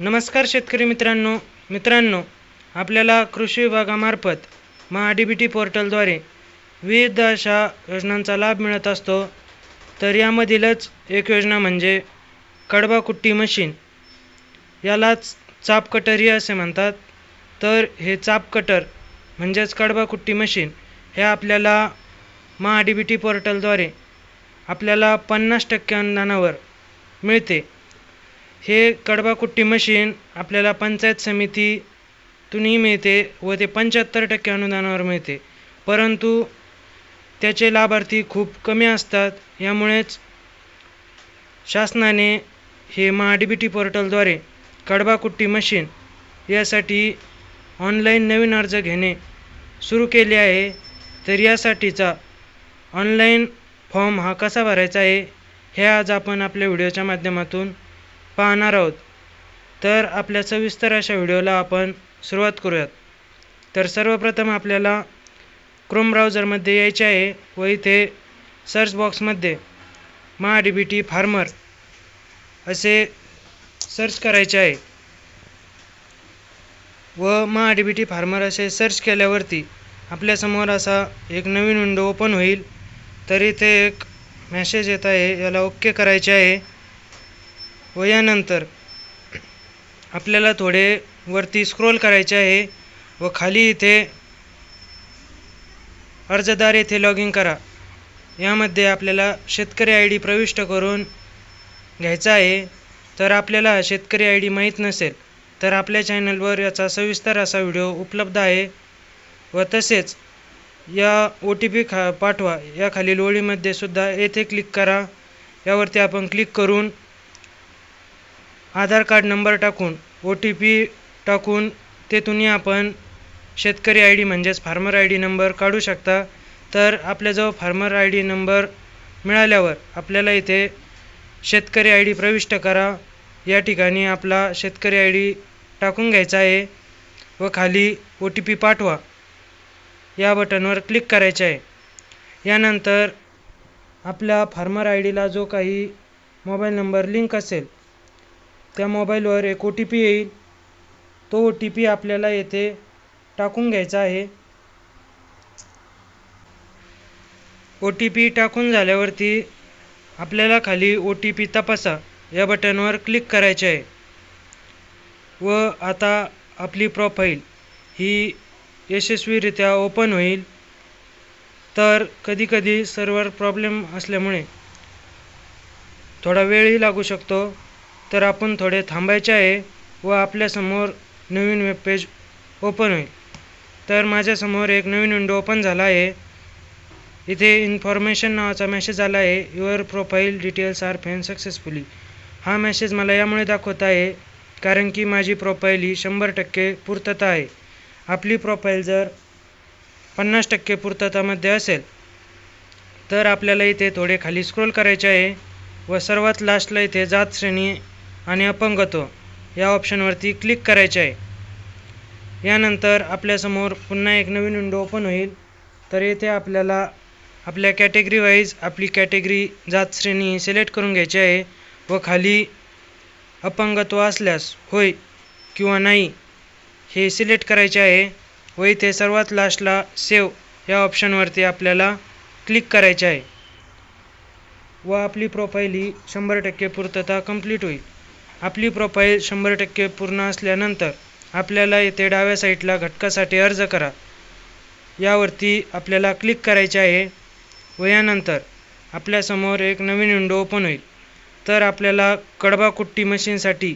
नमस्कार शेतकरी मित्रांनो. मित्रांनो आपल्याला कृषी विभागामार्फत महा डी बी टी पोर्टलद्वारे विविध अशा योजनांचा लाभ मिळत असतो. तर यामधीलच एक योजना म्हणजे कडबा कुट्टी मशीन. यालाच चाप कटरही असे म्हणतात. तर हे चाप कटर म्हणजेच कडबा कुट्टी मशीन हे आपल्याला महा डी बी टी पोर्टलद्वारे आपल्याला पन्नास टक्के अनुदानावर मिळते. हे कडबाकुट्टी मशीन आपल्याला पंचायत समितीतूनही मिळते व ते पंच्याहत्तर टक्के अनुदानावर मिळते. परंतु त्याचे लाभार्थी खूप कमी असतात. यामुळेच शासनाने हे महा डी बी टी पोर्टलद्वारे कडबाकुट्टी मशीन यासाठी ऑनलाईन नवीन अर्ज घेणे सुरू केले आहे. तर यासाठीचा ऑनलाईन फॉर्म हा कसा भरायचा आहे हे आज आपण आपल्या व्हिडिओच्या माध्यमातून पाहणार आहोत. तर आपल्या सविस्तर अशा व्हिडिओला आपण सुरुवात करूयात. तर सर्वप्रथम आपल्याला क्रोम ब्राउझरमध्ये यायचे आहे व इथे सर्च बॉक्समध्ये Maha D B T farmer असे सर्च करायचे आहे. व Maha D B T farmer असे सर्च केल्यावरती आपल्यासमोर असा एक नवीन विंडो ओपन होईल. तर इथे एक मॅसेज येत आहे याला ओके करायचे आहे. व यानंतर आपल्याला थोडे वरती स्क्रोल करायचे आहे व खाली इथे अर्जदार येथे लॉग इन करा. यामध्ये आपल्याला शेतकरी आय डी प्रविष्ट करून घ्यायचा आहे. तर आपल्याला शेतकरी आय डी माहीत नसेल तर आपल्या चॅनलवर याचा सविस्तर असा व्हिडिओ उपलब्ध आहे. व तसेच या ओ टी पी खा पाठवा. या खालील ओळीमध्ये सुद्धा येथे क्लिक करा. यावरती आपण क्लिक करून आधार कार्ड नंबर टाकून ओ टी पी टाकून तेथूनही आपण शेतकरी आय डी म्हणजेच फार्मर आय डी नंबर काढू शकता. तर आपल्याजवळ फार्मर आय डी नंबर मिळाल्यावर आपल्याला इथे शेतकरी आय डी प्रविष्ट करा. या ठिकाणी आपला शेतकरी आय डी टाकून घ्यायचा आहे व खाली ओ टी पी पाठवा. या बटनवर क्लिक करायचे आहे. यानंतर आपल्या फार्मर आय डीला जो काही मोबाईल नंबर लिंक असेल त्या मोबाईलवर एक ओ टी पी येईल. तो ओ टी पी आपल्याला येथे टाकून घ्यायचा आहे. ओ टी पी टाकून झाल्यावरती आपल्याला खाली ओ टी पी तपासा. या बटनवर क्लिक करायचे आहे. व आता आपली प्रोफाईल ही यशस्वीरित्या ओपन होईल. तर कधीकधी सर्व्हर प्रॉब्लेम असल्यामुळे थोडा वेळही लागू शकतो. तर आपण थोडे थांबायचे आहे व आपल्यासमोर नवीन वेबपेज ओपन होईल. तर माझ्यासमोर एक नवीन विंडो ओपन झाला आहे. इथे इन्फॉर्मेशन नावाचा मेसेज आला आहे. युअर प्रोफाईल डिटेल्स आर फेन सक्सेसफुली हा मेसेज मला यामुळे दाखवत आहे कारण की माझी प्रोफाईल ही शंभर टक्के पूर्तता आहे. आपली प्रोफाईल जर पन्नास टक्के पूर्ततामध्ये असेल तर आपल्याला इथे थोडे खाली स्क्रोल करायचे आहे व सर्वात लास्टला इथे जात श्रेणी आणि अपंगत्व या ऑप्शनवरती क्लिक करायचे आहे. यानंतर आपल्यासमोर पुन्हा एक नवीन विंडो ओपन होईल. तर येथे आपल्याला आपल्या कॅटेगरी वाईज आपली कॅटेगरी जात श्रेणी सिलेक्ट करून घ्यायची आहे व खाली अपंगत्व असल्यास होय किंवा नाही हे सिलेक्ट करायचे आहे व इथे सर्वात लास्टला सेव या ऑप्शनवरती आपल्याला क्लिक करायचे आहे. व आपली प्रोफाईल ही शंभर टक्के पूर्तता कंप्लीट होईल. आपली प्रोफाईल शंभर टक्के पूर्ण असल्यानंतर आपल्याला येथे डाव्या साईटला घटकासाठी अर्ज करा. यावरती आपल्याला क्लिक करायचे आहे व यानंतर आपल्यासमोर एक नवीन विंडो ओपन होईल. तर आपल्याला कडबा कुट्टी मशीनसाठी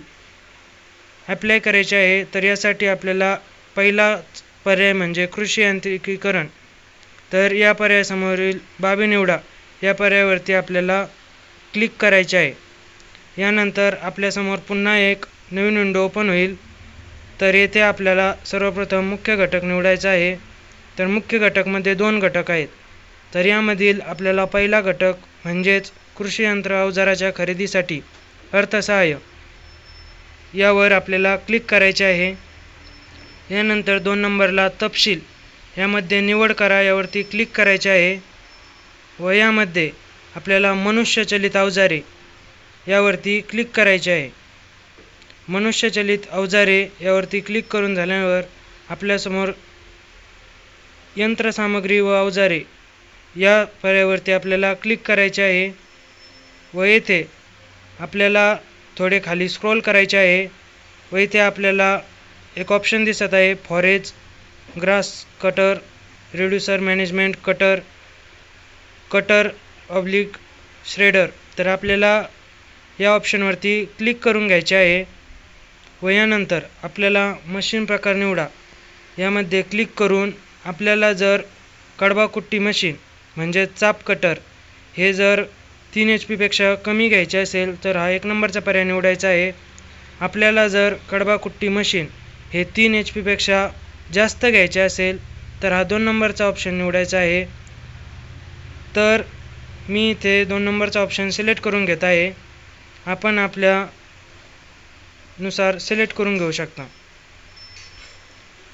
ॲप्लाय करायचे आहे. तर यासाठी आपल्याला पहिला पर्याय म्हणजे कृषी यांत्रिकीकरण. तर या पर्यायासमोरील बाबी निवडा. या पर्यायावरती आपल्याला क्लिक करायचे आहे. यानंतर आपल्यासमोर पुन्हा एक नवीन विंडो ओपन होईल. तर येथे आपल्याला सर्वप्रथम मुख्य घटक निवडायचा आहे. तर मुख्य घटकमध्ये दोन घटक आहेत. तर यामधील आपल्याला पहिला घटक म्हणजेच कृषी यंत्र अवजाराच्या खरेदीसाठी अर्थसहाय्य. यावर आपल्याला क्लिक करायचे आहे. यानंतर दोन नंबरला तपशील. यामध्ये निवड करा यावरती क्लिक करायचे आहे. व यामध्ये आपल्याला मनुष्यचलित अवजारे यावरती क्लिक करायचे आहे. मनुष्यचलित अवजारे यावरती क्लिक करून झाल्यावर आपल्यासमोर यंत्रसामग्री व अवजारे या पर्यायावरती आपल्याला क्लिक करायचे आहे व येथे आपल्याला थोडे खाली स्क्रोल करायचे आहे व इथे आपल्याला एक ऑप्शन दिसत आहे forage grass cutter reducer management cutter cutter oblique shredder तर आपल्याला या ऑप्शनवरती क्लिक करून घ्यायचे आहे. व यानंतर आपल्याला मशीन प्रकार निवडा. यामध्ये क्लिक करून आपल्याला जर कडबाकुट्टी मशीन म्हणजे चाप कटर हे जर तीन एच पीपेक्षा कमी घ्यायचे असेल तर हा एक नंबरचा पर्याय निवडायचा आहे. आपल्याला जर कडबाकुट्टी मशीन हे तीन एच पीपेक्षा जास्त घ्यायचे असेल तर हा दोन नंबरचा ऑप्शन निवडायचा आहे. तर मी इथे दोन नंबरचा ऑप्शन सिलेक्ट करून घेत आहे. आपण आपल्या नुसार सिलेक्ट करून घेऊ शकता.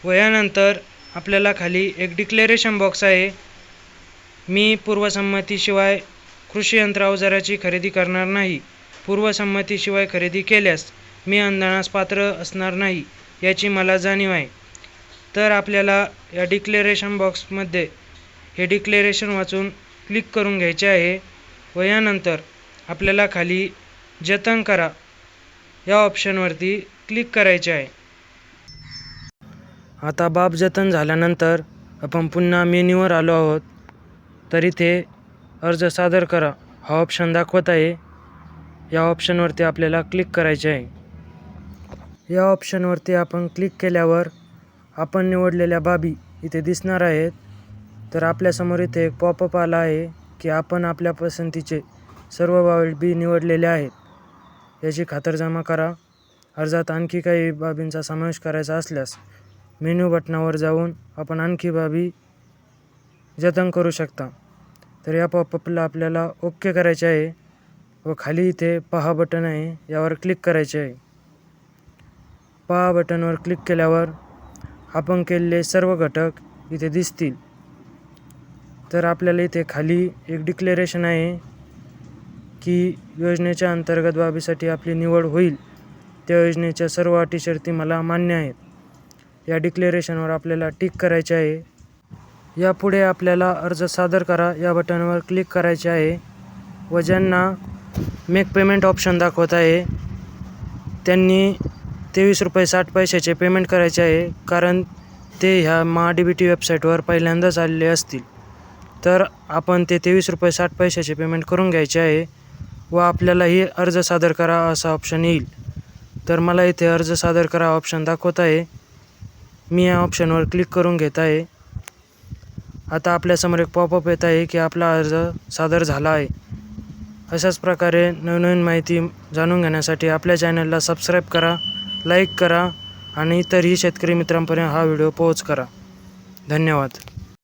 व यानंतर आपल्याला खाली एक डिक्लेरेशन बॉक्स आहे. मी पूर्वसंमतीशिवाय कृषी यंत्र अवजाराची खरेदी करणार नाही. पूर्वसंमतीशिवाय खरेदी केल्यास मी अनुदानास पात्र असणार नाही याची मला जाणीव आहे. तर आपल्याला या डिक्लेरेशन बॉक्समध्ये हे डिक्लेरेशन वाचून क्लिक करून घ्यायचे आहे. व यानंतर आपल्याला खाली जतन करा. या ऑप्शनवरती क्लिक करायचे आहे. आता बाब जतन झाल्यानंतर आपण पुन्हा मेन्यूवर आलो आहोत. तर इथे अर्ज सादर करा. हा ऑप्शन दाखवत आहे. या ऑप्शनवरती आपल्याला क्लिक करायचे आहे. या ऑप्शनवरती आपण क्लिक केल्यावर आपण निवडलेल्या बाबी इथे दिसणार आहेत. तर आपल्यासमोर इथे एक पॉपअप आला आहे की आपण आपल्या पसंतीचे सर्व बाबी निवडलेले आहेत. याची खातरजमा करा. अर्जात आणखी काही बाबींचा समावेश करायचा असल्यास मेन्यू बटनावर जाऊन आपण आणखी बाबी जतन करू शकता. तर या पॉपअपला आपल्याला ओके करायचे आहे व खाली इथे पहा बटन आहे यावर क्लिक करायचे आहे. पहा बटनवर क्लिक केल्यावर आपण केलेले सर्व घटक इथे दिसतील. तर आपल्याला इथे खाली एक डिक्लेरेशन आहे. की योजनेच्या अंतर्गत बाबीसाठी आपली निवड होईल त्या योजनेच्या सर्व अटी शर्ती मला मान्य आहेत. या डिक्लेरेशनवर आपल्याला टिक करायचे आहे. यापुढे आपल्याला अर्ज सादर करा या बटनवर क्लिक करायचे आहे व ज्यांना मेक पेमेंट ऑप्शन दाखवत आहे त्यांनी तेवीस रुपये साठ पैशाचे पेमेंट करायचे आहे कारण ते ह्या महा डी बी टी वेबसाईटवर पहिल्यांदाच आलेले असतील. तर आपण ते तेवीस रुपये साठ पैशाचे पेमेंट करून घ्यायचे आहे. व आपल्यालाही अर्ज सादर करा असा ऑप्शन येईल. तर मला इथे अर्ज सादर करा ऑप्शन दाखवत आहे. मी या ऑप्शनवर क्लिक करून घेत आहे. आता आपल्यासमोर एक पॉपअप येत आहे की आपला अर्ज सादर झाला आहे. अशाच प्रकारे नवनवीन माहिती जाणून घेण्यासाठी आपल्या चॅनलला सबस्क्राईब करा लाईक करा आणि इतरही शेतकरी मित्रांपर्यंत हा व्हिडिओ पोहोच करा. धन्यवाद.